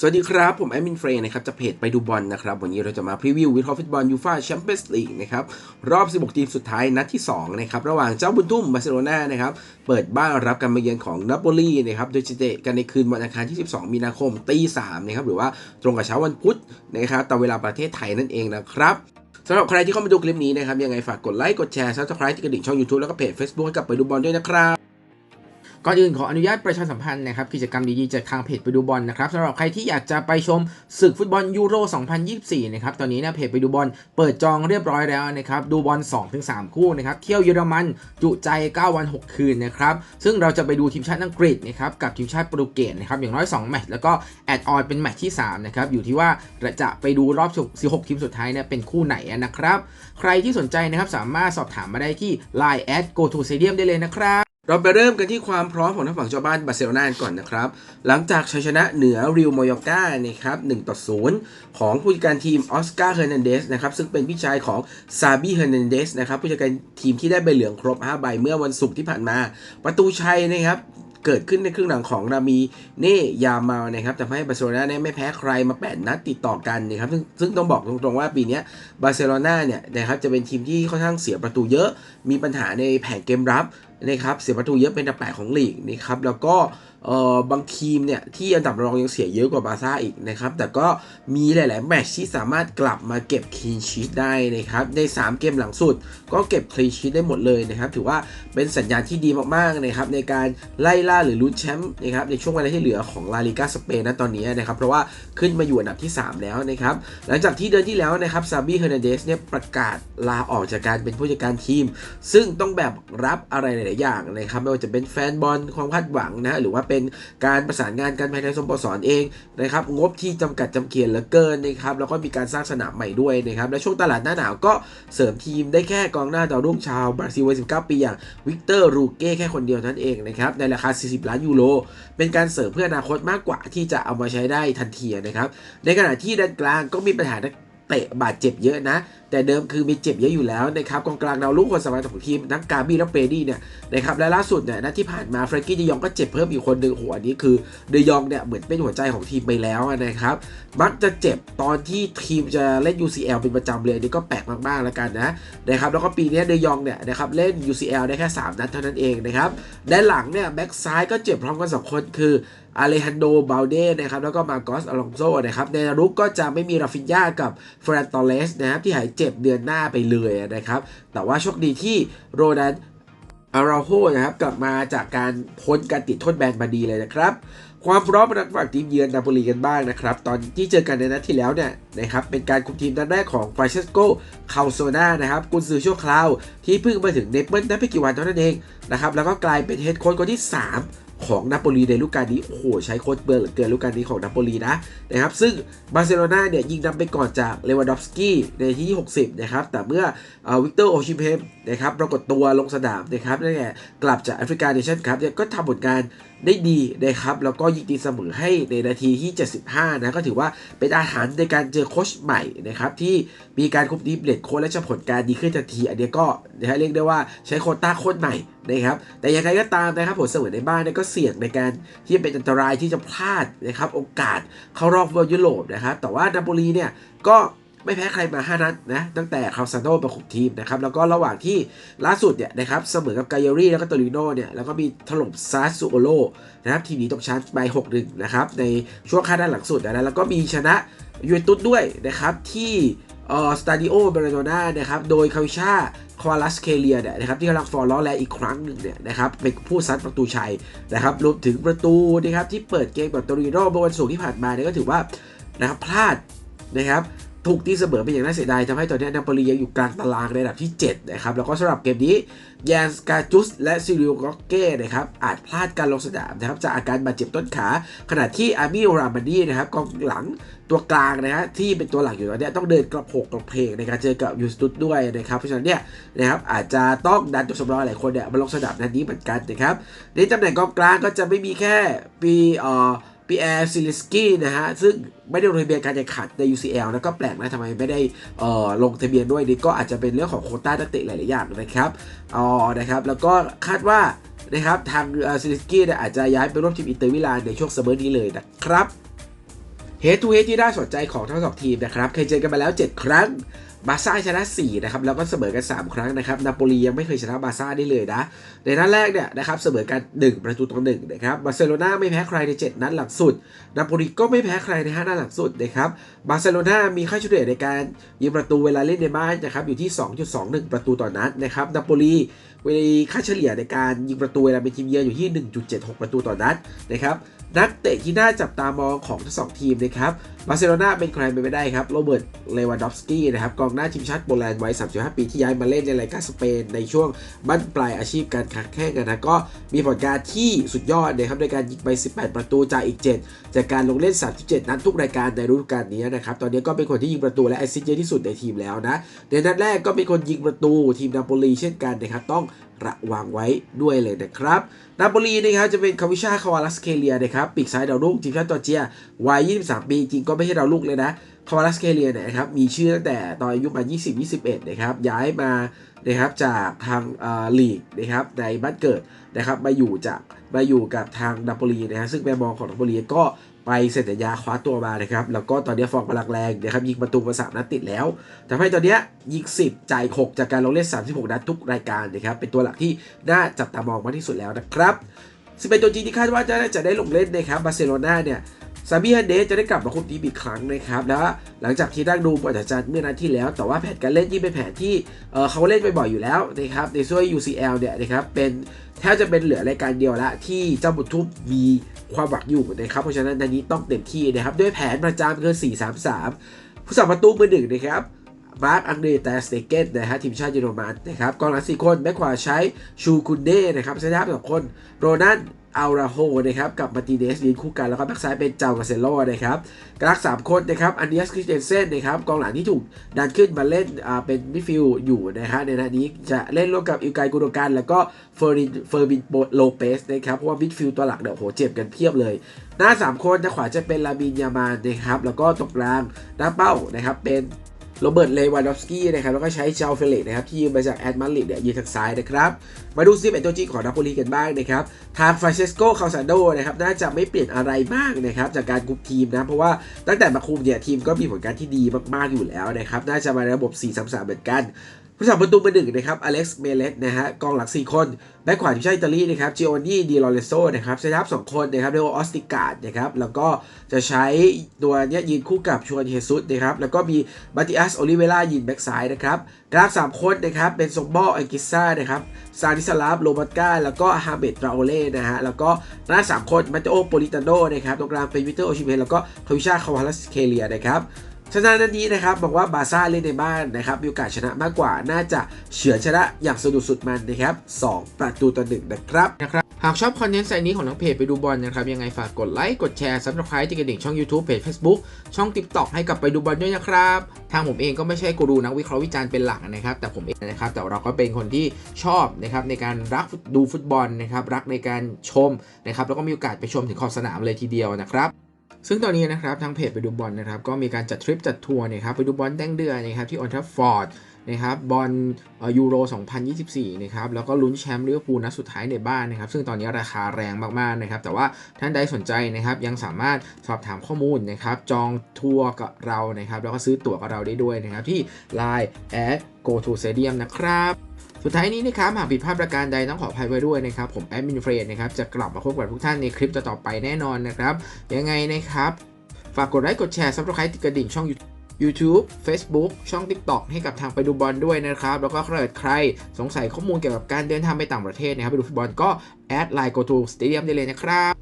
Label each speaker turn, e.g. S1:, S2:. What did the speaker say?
S1: สวัสดีครับ ผมแอดมินเฟรนนะครับจะเพจไปดูบอลนะครับ วันนี้เราจะมาพรีวิววิทย์ฟุตบอลยูฟ่าแชมเปี้ยนส์ลีกนะครับ รอบ 16 ทีมสุดท้ายนัดที่ 2 นะครับ ระหว่างเจ้าบุญทุ่มบาร์เซโลนานะครับ เปิดบ้านรับการมาเยือนของนาโปลีนะครับ โดยจะเตะกันในคืนวันอังคารที่ 12 มีนาคมตี3นะครับ หรือว่าตรงกับเช้าวันพุธนะครับตามเวลาประเทศไทยนั่นเองนะครับสำหรับใครที่เข้ามาดูคลิปนี้นะครับยังไงฝากกดไลค์กดแชร์ subscribe ที่กระดิ่งช่อง YouTube แล้วก็เพจ Facebook ให้กับไปดูบอลด้วยนะครับ ก่อนอื่นขออนุญาตประชาสัมพันธ์นะครับกิจกรรมดีๆจากทางเพจไปดูบอลนะครับสำหรับใครที่อยากจะไปชมศึกฟุตบอลยูโร 2024 นะครับตอนนี้นี่ยเพจไปดูบอลเปิดจองเรียบร้อยแล้วนะครับดูบอล 2-3 คู่นะครับเที่ยวเยอรมันจุใจ 9 วัน 6 คืนนะครับซึ่งเราจะไปดูทีมชาติอังกฤษนะครับกับทีมชาติโปรตุเกสนะครับอย่างน้อย 2 แมตช์แล้วก็แอดออนเป็นแมตช์ที่3นะครับอยู่ที่ว่าเราจะไปดูรอบ 16 ทีมสุดท้ายเนี่ยเป็นคู่ไหนนะครับใครที่สนใจนะครับสามารถสอบถามมาได้ที่ Line at go to stadium ได้เลยนะครับ เราไปเริ่มกันที่ความพร้อมของทั้งฝั่งเจ้าบ้านบาร์เซโลนาก่อนนะครับ หลังจากชัยชนะเหนือริวมอยอก้านะครับ1ต่อ0ของผู้จัดการทีมออสการ์เฮอร์นันเดสนะครับซึ่งเป็นพี่ชายของซาบีเฮอร์นันเดสนะครับผู้จัดการทีมที่ได้ใบเหลืองครบ5ใบเมื่อวันศุกร์ที่ผ่านมา ประตูชัยนะครับเกิดขึ้นในครึ่งหลังของรามีเน่ยามานะครับทำให้บาร์เซโลนาเนี่ยไม่แพ้ใครมา 8 นัดติดต่อกันนะครับซึ่งซึ่งต้องบอกตรงๆว่าปีนี้บาร์เซโลนาเนี่ยนะครับจะเป็นทีมที่ค่อนข้างเสียประตูเยอะ มีปัญหาในแผงเกมรับ นะครับเสียประตูเยอะเป็นอันดับแปดของลีกนะครับแล้วก็เออบางทีมเนี่ยที่อันดับรองยังเสียเยอะกว่าบาซ่าอีกนะครับ แต่ก็มีหลาย ๆ แมตช์ที่สามารถกลับมาเก็บคลีนชีตได้นะครับ ใน 3 เกมหลังสุด ก็เก็บคลีนชีตได้หมดเลยนะครับ ถือว่าเป็นสัญญาณที่ดีมาก ๆ นะครับ ในการไล่ล่าหรือลุ้นแชมป์นะครับในช่วงเวลาที่เหลือของลาลิกาสเปนนะตอนนี้นะครับ เพราะว่าขึ้นมาอยู่อันดับที่ 3 แล้วนะครับ หลังจากที่เดือนที่แล้วนะครับซาบีเฮอร์นันเดสเนี่ยประกาศลาออกจากการเป็นผู้จัดการทีม ซึ่งต้องแบบรับอะไรหลาย ๆ อย่างนะครับไม่ว่าจะเป็นแฟนบอลความคาดหวังนะหรือว่าเป็นการประสานงานกันภายในสโมสรเองนะครับงบที่จำกัดจำเกียนเหลือเกินนะครับแล้วก็มีการสร้างสนามใหม่ด้วยนะครับและช่วงตลาดหน้าหนาวก็เสริมทีมได้แค่กองหน้าดาวรุ่งชาวบราซิลวัย19 ปีอย่างวิกเตอร์รูเก้แค่คนเดียวนั้นเองนะครับในราคา 40 ล้านยูโรเป็นการเสริมเพื่ออนาคตมากกว่าที่จะเอามาใช้ได้ทันทีนะครับในขณะที่ด้านกลางก็มีปัญหาเตะบาดเจ็บเยอะนะแต่เดิมคือมีเจ็บเยอะอยู่แล้วนะครับกองกลางดาวรุ่งคนสำคัญของทีมทั้งกาบี้และเปดี้เนี่ยนะครับและล่าสุดเนี่ยนัดที่ผ่านมาเฟรนกี้เดยองก็เจ็บเพิ่มอีกคนหนึ่งโหอันนี้คือเดยองเนี่ยเหมือนเป็นหัวใจของทีมไปแล้วนะครับมักจะเจ็บตอนที่ทีมจะเล่น UCL เป็นประจำเลยอันนี่ก็แปลกมากๆแล้วกันนะนะครับแล้วก็ปีนี้เดยองเนี่ยนะครับเล่น UCL ได้แค่ 3 นัดเท่านั้นเองนะครับด้านหลังเนี่ยแบ็กซ้ายก็เจ็บพร้อมกันสองคนคืออาเลฮันโดบาลเดนะครับแล้วก็มาโกสอลองโซนะครับในรุกก็จะไม่มีราฟินยากับเฟรนตอเลสนะครับที่หายเจ็บเดือนหน้าไปเลยนะครับ แต่ว่าโชคดีที่โรนันอาราโฮนะครับกลับมาจากการพ้นการติดโทษแบนมาดีเลยนะครับ ความพร้อมนักฝั่งทีมเยือนนาโปลีกันบ้างนะครับ ตอนที่เจอกันในนัดที่แล้วเนี่ยนะครับเป็นการคุมทีมนัดแรกของฟรานเชสโกคาโซนานะครับกุนซือชั่วคราว ที่เพิ่งมาถึงเนเปิลได้ไม่กี่วันเท่านั้นเองนะครับแล้วก็กลายเป็นเฮดโค้ชคนที่ 3 ของนาโปลีในลูกการนี้โอ้โหใช้โค้ชเบอร์เหลือเกินลูกการนี้ของนาโปลีนะนะครับซึ่งบาร์เซโลนาเนี่ยยิงนำไปก่อนจากเลวานดอฟสกี้ในที่ 60 นะครับ แต่เมื่อวิกเตอร์โอชิเพมนะครับปรากฏตัวลงสนามนะครับนั่นแหละกลับจากแอฟริกาเนชั่นครับเนี่ยก็ทำผลงาน ได้ดีนะครับ แล้วก็ยิงตีเสมอให้ในนาทีที่ 75 นะก็ถือว่าเป็นอาหารในการเจอโค้ชใหม่นะครับที่มีการคุมทีเปลี่ยนโค้ชและจะผลการดีขึ้นทันที อันนี้ก็นะฮะเรียกได้ว่าใช้โคต้าโค้ชใหม่นะครับแต่ยังไงก็ตามนะครับผลเสมอในบ้านก็เสี่ยงในการที่เป็นอันตรายที่จะพลาดนะครับโอกาสเข้ารอบฟุตบอลยุโรปนะครับแต่ว่านาโปลีเนี่ยก็ ไม่แพ้ใครมา5นัดนะตั้งแต่คาร์ซานโนประคุมทีมนะครับแล้วก็ระหว่างที่ล่าสุดเนี่ยนะครับเสมอกับไกเอรี่แล้วก็โตริโนเนี่ยแล้วก็มีถล่มซาซูโอโลนะครับทีมนี้ตกชั้นไป6-1นะครับในช่วงค่าด้านหลังสุดนะแล้วก็มีชนะยูเวนตุสด้วยนะครับที่เอ่อสตาดิโอเบรโนนานะครับโดยคาวิชาควาลัสเคเลียเนี่ยนะครับที่กำลังฟอร์ล้อแลอีกครั้งหนึ่งเนี่ยนะครับเป็นผู้ซัดประตูชัยนะครับรวมถึงประตูนะครับที่เปิดเกมกับโตริโนเมื่อวันศุกร์ที่ผ่านมาเนี่ยก็ถือว่านะครับพลาดนะครับ ถูกตีเสมอเป็นอย่างน่าเสียดายทำให้ตอนนี้นาโปลียังอยู่กลางตารางในอันดับที่ 7 นะครับ แล้วก็สำหรับเกมนี้แยนสกาจุสและซิริโอก็เก้นะครับอาจพลาดการลงสนามนะครับจากอาการบาดเจ็บต้นขา ขณะที่อาร์มี่รามานีนะครับกองหลังตัวกลางนะฮะที่เป็นตัวหลักอยู่ตอนนี้ต้องเดินกระโผกกระเพกในการเจอกับยูสตุสด้วยนะครับเพราะฉะนั้นเนี่ยนะครับอาจจะต้องดันตัวสำรองหลายคนเนี่ยมาลงสนามนัดนี้เหมือนกันนะครับในตำแหน่งกองกลางก็จะไม่มีแค่ปีเอ่อ ปีแอร์ซิลิสกี้นะฮะ ซึ่งไม่ได้ลงทะเบียนการแข่งขันใน UCL แล้วก็แปลกนะทำไมไม่ได้เอ่อลงทะเบียนด้วยนี่ก็อาจจะเป็นเรื่องของโคต้านักเตะหลาย ๆ อย่างนะครับอ๋อนะครับ แล้วก็คาดว่านะครับทางซิลิสกี้อาจจะย้ายไปร่วมทีมอินเตอร์มิลานในช่วงซัมเมอร์นี้เลยนะครับเฮดทูเฮดที่น่าสนใจของทั้งสองทีมนะครับ เคยเจอกันมาแล้ว 7 ครั้ง บาซ่าชนะ4นะครับแล้วก็เสมอกัน 3 ครั้งนะครับนาโปลียังไม่เคยชนะบาซ่าได้เลยนะ ในนัดแรกเนี่ยนะครับเสมอกัน 1 ประตูต่อ1นะครับบาร์เซโลนาไม่แพ้ใครใน 7 นัดหลังสุดนาโปลีก็ไม่แพ้ใครใน5นัดหลังสุดนะครับบาร์เซโลนามีค่าเฉลี่ยในการยิงประตูเวลาเล่นในบ้านนะครับอยู่ที่ 2.21 ประตูต่อนัดนะครับนาโปลีมีค่าเฉลี่ยในการยิงประตูเวลาเป็นทีมเยือนอยู่ที่ 1.76 ประตูต่อนัดนะครับนักเตะที่น่าจับตามองของทั้งสองทีมนะครับ บาร์เซโลนาเป็นใครไปไม่ได้ครับ โรเบิร์ต เลวานดอฟสกี้นะครับกองหน้าทีมชาติโปแลนด์วัย 35 ปีที่ย้ายมาเล่นในรายการสเปน ในช่วงบั้นปลายอาชีพการค้าแข่งกันนะก็มีผลงานที่สุดยอดนะครับในการยิงไป 18 ประตูจากอีก 7 จากการลงเล่น 37 นัดทุกรายการในฤดูกาลนี้นะครับตอนนี้ก็เป็นคนที่ยิงประตูและแอสซิสต์เยอะที่สุดในทีมแล้วนะในนัดแรกก็เป็นคนยิงประตูทีมนาโปลีเช่นกันนะครับต้องระวังไว้ด้วยเลยนะครับนาโปลีนะครับจะเป็นคาวิชาคาวาลัสเคเลียนะครับปีกซ้ายดาวรุ่งทีมชาติจอร์เจียวัย 23 ปีจริงก็ไม่ใช่ดาวรุ่งเลยนะคาวาลัสเคเลียเนี่ยนะครับมีชื่อตั้งแต่ตอนอายุมา 20-21 นะครับ ย้ายมานะครับจากทางลีกนะครับในบ้านเกิดนะครับมาอยู่จากมาอยู่กับทางนาโปลีนะฮะซึ่งแมมองของนาโปลีก็ไปเซ็นสัญญาคว้าตัวมานะครับ แล้วก็ตอนนี้ฟอร์มกำลังแรงนะครับยิงประตูมาสามนัดติดแล้วทำให้ตอนนี้ยิง 10 จ่าย 6 จากการลงเล่น 36 นัดทุกรายการนะครับ เป็นตัวหลักที่น่าจับตามองมากที่สุดแล้วนะครับสิเป็นตัวจริงที่คาดว่าจะจะได้ลงเล่นนะครับบาร์เซโลนาเนี่ย ซาบิฮันเดสจะได้กลับมาคุมทีมอีกครั้งนะครับและหลังจากที่นั่งดูบอลจันเมื่อนัดที่แล้ว แต่ว่าแผนการเล่นยี่เป็นแผนที่เเขาเล่นบ่อยๆอยู่แล้วนะครับในช่วย UCL เนี่ยนะครับเป็นแทบจะเป็นเหลือรายการเดียวละที่เจ้าบุตรทุ่มมีความหวังอยู่นะครับเพราะฉะนั้นนันนี้ต้องเต็มที่นะครับด้วยแผนประจำคือ4-3-3ผู้สาประตูมือหนึ่งนะครับ มาร์คอังเดรแต่สเตเกนนะฮะทีมชาติเยอรมันนะครับกองหลังสี่คนแบ็คขวาใช้ชูคุนเน่นะครับเซนทับสองคนโรนันอัลราโฮนะครับกับมาติเนสยืนคู่กัน แล้วก็แบ็คซ้ายเป็นเจ้ากาเซโลนะครับกรักสามคนนะครับอันเดียสคริสเตนเซนนะครับกองหลังที่ถูกดันขึ้นมาเล่นอ่าเป็นมิดฟิลด์อยู่นะฮะในนัดนี้จะเล่นร่วมกับอิลไกกูโดกันแล้วก็เฟอร์รินเฟอร์บินโลเปสนะครับเพราะว่ามิดฟิลด์ตัวหลักเนี่ยโอ้โหเจ็บกันเพียบเลย หน้า 3 คนนะขวาจะเป็นลาบินยามานนะครับแล้วก็ตรงกลางหน้าเป้านะครับเป็น โรเบิร์ต เลวานดอฟสกี้นะครับ แล้วก็ใช้เชาเฟเลตนะครับ ที่ยืมมาจากแอดมาริดเนี่ยยืนทางซ้ายนะครับ มาดูซิเป็นตัวจริงของนาโปลีกันบ้างนะครับ ทางฟรานเชสโกคาซาโดนะครับ น่าจะไม่เปลี่ยนอะไรมากนะครับ จากการคุมทีมนะ เพราะว่าตั้งแต่มาคุมเนี่ยทีมก็มีผลการที่ดีมากๆอยู่แล้วนะครับ น่าจะมาในระบบ 4-3-3 เหมือนกัน ผู้สาประตูมือหนึ่งนะครับอเล็กซ์เมเลสนะฮะกองหลัง 4 คนแบ็คขวาทีมชาติอิตาลีนะครับจิโอนี่ดีลอเรโซนะครับเซทับสองคนนะครับเรียกว่าออสติกาดนะครับแล้วก็จะใช้ตัวเนี้ยยืนคู่กับชวนเฮซุสนะครับแล้วก็มีมาติอัสโอลิเวล่ายืนแบ็กซ้ายนะครับกราฟสามคนนะครับเป็นซงบอลอังกิซ่านะครับซานิสลาฟโรบัตกาแล้วก็ฮาเบตราโอเล่นะฮะแล้วก็หน้าสามคนมาเตโอโปลิตาโนนะครับตรงกลางเป็นวิเตอร์โอชิเมนแล้วก็ทวิชาคาวาลัสเคเลียนะครับ ชนะนัดนี้นะครับบอกว่าบาร์ซ่าเล่นในบ้านนะครับมีโอกาสชนะมากกว่าน่าจะเฉือนชนะอย่างสนุกสุดมันนะครับ2ประตูต่อหนึ่งนะครับนะครับ หากชอบคอนเทนต์ไซนี้ของทั้งเพจไปดูบอลนะครับ ยังไงฝากกดไลค์ กดแชร์ซับสไครต์ที่กระดิ่งช่อง YouTube เพจ Facebook ช่อง TikTok ให้กับไปดูบอลด้วยนะครับ ทางผมเองก็ไม่ใช่กูรูนักวิเคราะห์วิจารณ์เป็นหลักนะครับ แต่ผมเองนะครับแต่เราก็เป็นคนที่ชอบนะครับในการรักดูฟุตบอลนะครับรักในการชมนะครับแล้วก็มีโอกาสไปชมถึงขอบสนามเลยทีเดียวนะครับ ซึ่งตอนนี้นะครับทางเพจไปดูบอลนะครับก็มีการจัดทริปจัดทัวร์นะครับไปดูบอลแดงเดือนนะครับที่ออนทัฟฟอร์ด นะครับบอลยูโร 2024 นะครับแล้วก็ลุ้นแชมป์ลิเวอร์พูลนัดสุดท้ายในบ้านนะครับซึ่งตอนนี้ราคาแรงมากๆนะครับแต่ว่าท่านใดสนใจนะครับยังสามารถสอบถามข้อมูลนะครับจองทัวร์กับเรานะครับแล้วก็ซื้อตั๋วกับเราได้ด้วยนะครับที่ Line at go to stadium นะครับสุดท้ายนี้นะครับหากผิดพลาดประการใดต้องขออภัยไว้ด้วยนะครับ ผมแอดมินเฟรนนะครับจะกลับมาพบกับทุกท่านในคลิปต่อๆไปแน่นอนนะครับ ยังไงนะครับ ฝากกดไลค์กดแชร์ซับสไครต์ติดกระดิ่งช่อง YouTube Facebook ช่อง TikTok ให้กับทางไปดูบอลด้วยนะครับ แล้วก็ถ้าเกิดใครสงสัยข้อมูลเกี่ยวกับการเดินทางไปต่างประเทศนะครับไปดูฟุตบอลก็แอดไลน์ go to stadium ได้เลยนะครับ